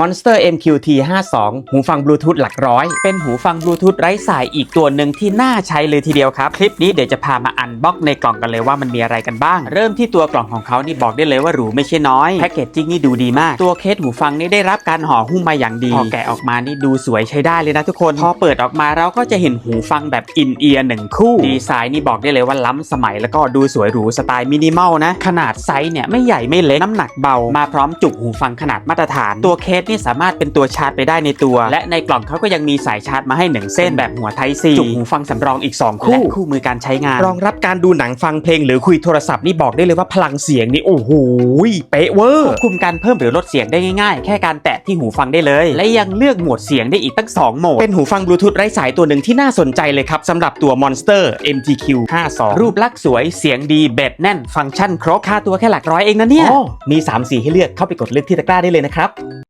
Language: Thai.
Monster MQT 52หูฟังบลูทูธหลักร้อย เป็นหูฟังบลูทูธไร้สายอีกตัวหนึ่งที่น่าใช้เลยทีเดียวครับ คลิปนี้เดี๋ยวจะพามาอันบ็อกในกล่องกันเลยว่ามันมีอะไรกันบ้าง เริ่มที่ตัวกล่องของเขานี่บอกได้เลยว่าหรูไม่ใช่น้อยแพคเกจจิ้งนี่ดูดีมาก ตัวเคสหูฟังนี่ได้รับการห่อหุ้มมาอย่างดีพอแกะออกมานี่ดูสวยใช้ได้เลยนะทุกคนพอเปิดออกมาเราก็จะเห็นหูฟังแบบอินเอียร์หนึ่งคู่ดีไซน์นี่บอกได้เลยว่าล้ำสมัยแล้วก็ดูสวยหรูสไตล์มินิมอลนะขนาดไซส์เนี่ยไม่ใหญ่ไม่เล็กน้ำหนักเบามาพร้อมจุกหูฟังขนาดมาตรฐานตัวเคสนี่สามารถเป็นตัวชาร์จไปได้ในตัว และในกล่องเขาก็ยังมีสายชาร์จมาให้หนึ่งเส้นแบบหัวไทซีจุกหูฟังสำรองอีก 2 คู่และคู่มือการใช้งาน รองรับการดูหนังฟังเพลงหรือคุยโทรศัพท์นี่บอกได้เลยว่าพลังเสียงนี่โอ้โหเป๊ะเวอร์ควบคุมการเพิ่มหรือลดเสียงได้ง่ายๆ แค่การแตะที่หูฟังได้เลย และยังเลือกโหมดเสียงได้อีกตั้ง 2 โหมด เป็นหูฟังบลูทูธไร้สายตัวหนึ่งที่น่าสนใจเลยครับสำหรับตัว Monster MTQ 52รูปลักษณ์สวยเสียงดีเบ็ดแน่นฟังก์ชันครบค่าตัวแค่หลักร้อยเองนะเนี่ยมี3สีให้เลือกเข้าไปกดเลือกที่ตะกร้าได้เลยนะครับ